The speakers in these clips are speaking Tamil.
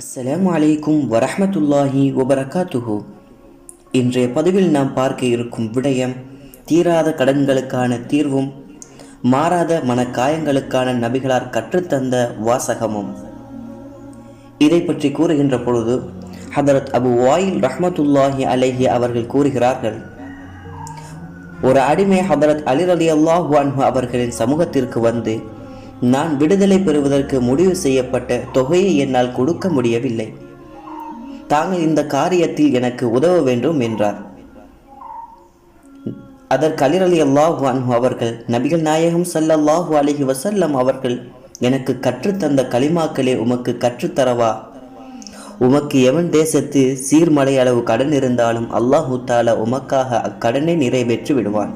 அஸ்ஸலாம் அலைக்கும் வரஹ்மத்துல்லாஹி வபரகாத்துஹு. இன்றைய பதிவில் நாம் பார்க்க இருக்கும் விடயம் தீராத கடன்களுக்கான தீர்வும் மாறாத மனக்காயங்களுக்கான நபிகளார் கற்றுத்தந்த வாசகமும். இதை பற்றி கூறுகின்ற பொழுது ஹதரத் அபு வாயில் ரஹமத்துல்லாஹி அலைஹி அவர்கள் கூறுகிறார்கள் ஒரு அடிமை ஹதரத் அலிர் அலி அல்லாஹு அவர்களின் சமூகத்திற்கு வந்து நான் விடுதலை பெறுவதற்கு முடிவு செய்யப்பட்ட தொகையை என்னால் கொடுக்க முடியவில்லை. தாங்கள் இந்த காரியத்தில் எனக்கு உதவ வேண்டும் என்றார். அதற்கு அலிர் அலி அல்லாஹு அன்ஹு அவர்கள் நபிகள் நாயகம் சல்லல்லாஹு அலிஹி வசல்லம் அவர்கள் எனக்கு கற்றுத்தந்த களிமாக்களே உமக்கு கற்றுத்தரவா? உமக்கு எவன் தேசத்து சீர்மலை அளவு கடன் இருந்தாலும் அல்லாஹு தாலா உமக்காக அக்கடனை நிறைவேற்றி விடுவான்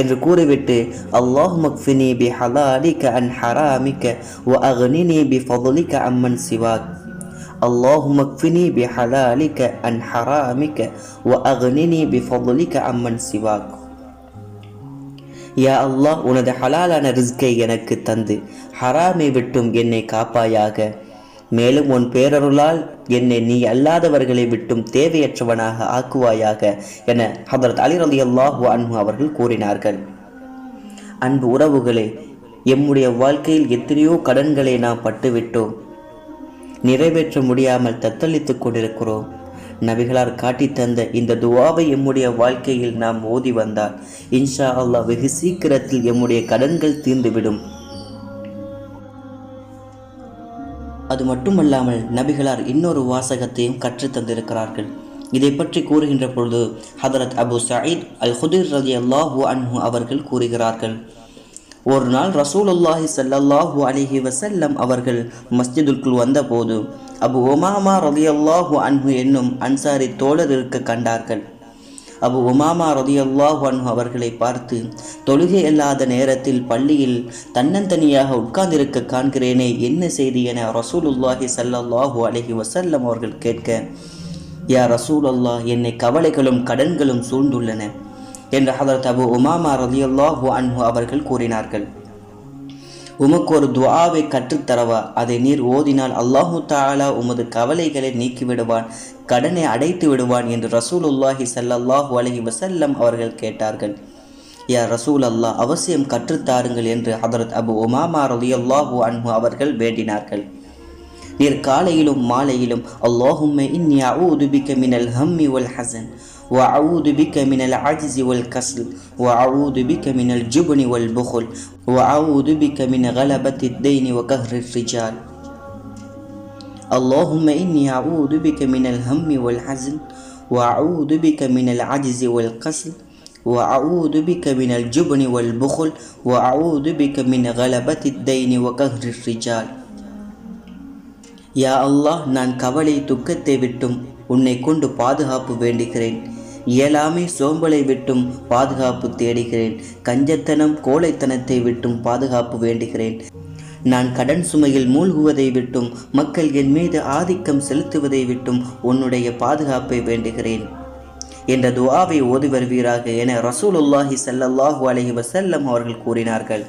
என்று கூறிவிட்டு அல்லாஹ் மக்ஃபினி பி ஹலாலிக அன் ஹராமிக்க வ அக்னினி பி ஃபதுலிக அம்மன் சிவாக். அல்லாஹ் மக்ஃபினி பி ஹலாலிக அன் ஹராமிக்க வ அக்னினி பி ஃபضலிக அம்மன் சிவாக். யா அல்லாஹ் உனது ஹலாலான ரிஸ்கை எனக்கு தந்து ஹராமை விட்டும் என்னை காப்பாயாக. மேலும் உன் பேரருளால் என்னை நீ அல்லாதவர்களை விட்டும் தேவையற்றவனாக ஆக்குவாயாக என ஹதரத் அலி அலி அல்லாஹு அன்பு அவர்கள் கூறினார்கள். அன்பு உறவுகளே எம்முடைய வாழ்க்கையில் எத்தனையோ கடன்களை நாம் பட்டுவிட்டோம். நிறைவேற்ற முடியாமல் தத்தளித்துக் கொண்டிருக்கிறோம். நபிகளார் காட்டித் தந்த இந்த துவாவை எம்முடைய வாழ்க்கையில் நாம் ஓதி வந்தால் இன்ஷா அல்லாஹ் வெகு சீக்கிரத்தில் எம்முடைய கடன்கள் தீர்ந்துவிடும். அது மட்டுமல்லாமல் நபிகளார் இன்னொரு வாசகத்தையும் கற்றுத் தந்திருக்கிறார்கள். இதை பற்றி கூறுகின்ற பொழுது ஹதரத் அபு சயீத் அல் ஹுதிர் ரதி அல்லாஹூ அன்ஹு அவர்கள் கூறுகிறார்கள் ஒரு நாள் ரசூல் அல்லாஹி ஸல்லல்லாஹு அலிஹி வசல்லம் அவர்கள் மஸ்ஜிதுக்குள் வந்தபோது அபு உமாமா ரதி அல்லாஹூ அன்ஹு என்னும் அன்சாரி தோழர் இருக்க கண்டார்கள். அபு உமாமா ரதியல்லாஹு அன்ஹு அவர்களை பார்த்து தொழுகை இல்லாத நேரத்தில் பள்ளியில் தன்னந்தனியாக உட்கார்ந்திருக்க காண்கிறேனே என்ன செய்தி என ரசூலுல்லாஹி சல்லாஹூ அலஹி வசல்லம் அவர்கள் கேட்க யா ரசூல் அல்லாஹ் என்னை கவலைகளும் கடன்களும் சூழ்ந்துள்ளன என்று ஹதரத் அபு உமாமா ரதியல்லாஹு அன்ஹு அவர்கள் கூறினார்கள். உமக்கு ஒரு துவாவை கற்றுத்தரவா? அதை நீர் ஓதினால் அல்லாஹு தாலா உமது கவலைகளை நீக்கிவிடுவான் கடனை அடைத்து விடுவான் என்று ரசூலுல்லாஹி சல்லாஹூ அலஹி வசல்லம் அவர்கள் கேட்டார்கள். யா ரசூல் அல்லாஹ் அவசியம் கற்றுத்தாருங்கள் என்று ஹதரத் அபு உமாமா ரலியல்லாஹு அன்ஹு அவர்கள் வேண்டினார்கள். நீர் காலையிலும் மாலையிலும் அல்லாஹும் இன்னி உதுபிக்க மினல் ஹம்மி உல் ஹசன் وأعوذ بك من العجز والكسل وأعوذ بك من الجبن والبخل وأعوذ بك من غلبة الدين وقهر الرجال اللهم إني أعوذ بك من الهم والحزن وأعوذ بك من العجز والكسل وأعوذ بك من الجبن والبخل وأعوذ بك من غلبة الدين وقهر الرجال யா அல்லாஹ் நான் கவலை துக்கத்தை விட்டும் உன்னை கொண்டு பாதுகாப்பு வேண்டுகிறேன் இயலாமை சோம்பலை விட்டும் பாதுகாப்பு தேடுகிறேன். கஞ்சத்தனம் கோழைத்தனத்தை விட்டும் பாதுகாப்பு வேண்டுகிறேன். நான் கடன் சுமையில் மூழ்குவதை விட்டும் மக்கள் என் மீது ஆதிக்கம் செலுத்துவதை விட்டும் உன்னுடைய பாதுகாப்பை வேண்டுகிறேன். என்ற துவாவை ஓதி வருவீராக என ரசூலுல்லாஹி சல்லல்லாஹு அலஹி வசல்லம் அவர்கள் கூறினார்கள்.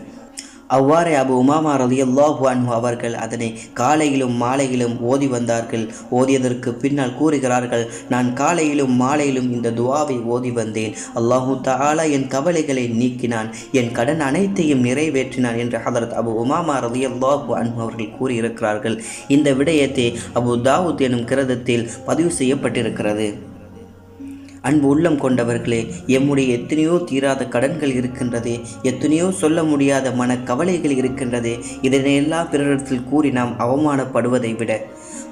அவ்வாறே அபு உமாமா ரலியல்லாஹு அன்ஹு அவர்கள் அதனை காலையிலும் மாலையிலும் ஓதி வந்தார்கள். ஓதியதற்கு பின்னால் கூறுகிறார்கள் நான் காலையிலும் மாலையிலும் இந்த துவாவை ஓதி வந்தேன். அல்லாஹு தாலா என் கவலைகளை நீக்கினான் என் கடன் அனைத்தையும் நிறைவேற்றினான் என்று ஹதரத் அபு உமாமா ரலியல்லாஹு அன்ஹு அவர்கள் கூறியிருக்கிறார்கள். இந்த விடயத்தை அபு தாவூத் எனும் கிரதத்தில் பதிவு செய்யப்பட்டிருக்கிறது. அன்பு உள்ளம் கொண்டவர்களே எம்முடைய எத்தனையோ தீராத கடன்கள் இருக்கின்றதே எத்தனையோ சொல்ல முடியாத மன கவலைகள் இருக்கின்றதே இதனையெல்லாம் பிறரிடத்தில் கூறி நாம் அவமானப்படுவதை விட.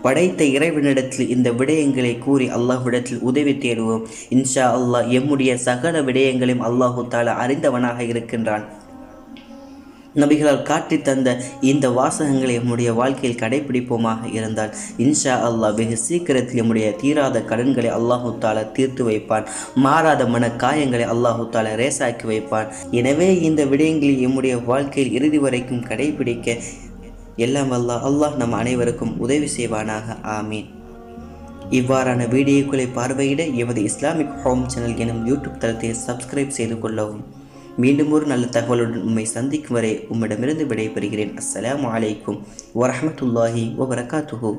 படைத்த இறைவனிடத்தில் இந்த விடயங்களை கூறி அல்லாஹ்விடத்தில் உதவி தேடுவோம். இன்ஷா அல்லாஹ் எம்முடைய சகல விடயங்களையும் அல்லாஹு தாலா அறிந்தவனாக இருக்கின்றான். நபிகளால் காட்டி தந்த இந்த வாசகங்களை நம்முடைய வாழ்க்கையில் கடைபிடிப்போமாக இருந்தால் இன்ஷா அல்லாஹ் வெகு சீக்கிரத்தில் நம்முடைய தீராத கடன்களை அல்லாஹு தாலா தீர்த்து வைப்பான். மாறாத மன காயங்களை அல்லாஹு தாலா ரேசாக்கி வைப்பான். எனவே இந்த விடயங்களில் நம்முடைய வாழ்க்கையில் இறுதி வரைக்கும் கடைபிடிக்க எல்லாம் அல்லாஹ் அல்லாஹ் நம் அனைவருக்கும் உதவி செய்வானாக. ஆமீன். இவ்வாறான வீடியோக்களை பார்வையிட எமது இஸ்லாமிக் ஹோம் சேனல் எனும் யூடியூப் தளத்தை சப்ஸ்கிரைப் செய்து கொள்ளவும். மீண்டும் ஒரு நல்ல தகவலுடன் உம்மை சந்திக்கும் வரை உம்மிடமிருந்து விடைபெறுகிறேன். அஸ்ஸலாமு அலைக்கும் வரமத்துல்லாஹி வபரகாத்துஹூ.